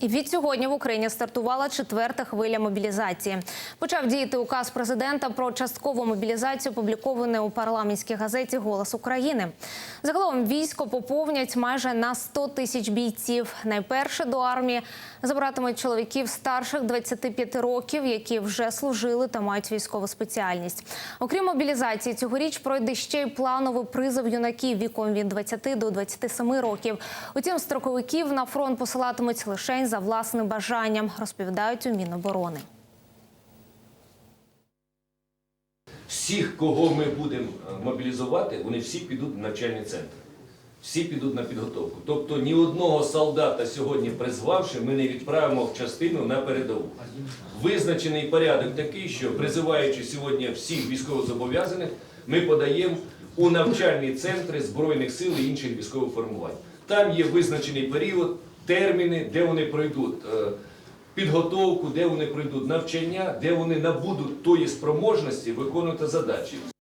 І від сьогодні в Україні стартувала четверта хвиля мобілізації. Почав діяти указ президента про часткову мобілізацію, опублікований у парламентській газеті Голос України. Загалом військо поповнять майже на 100 тисяч бійців. Найперше до армії забиратимуть чоловіків старших 25 років, які вже служили та мають військову спеціальність. Окрім мобілізації, цьогоріч пройде ще й плановий призов юнаків віком від 20 до 27 років. Утім, строковиків на фронт посилатимуть лише за власним бажанням, розповідають у Міноборони. Всіх, кого ми будемо е, мобілізувати, вони всі підуть в навчальні центри. Всі підуть на підготовку. Тобто ні одного солдата сьогодні призвавши, ми не відправимо в частину на передову. Визначений порядок такий, що призиваючи сьогодні всіх військовозобов'язаних, ми подаємо у навчальні центри Збройних сил і інших військових формувань. Там є визначений період, терміни, де вони пройдуть е, підготовку, де вони пройдуть навчання, де вони набудуть тої спроможності виконувати задачі.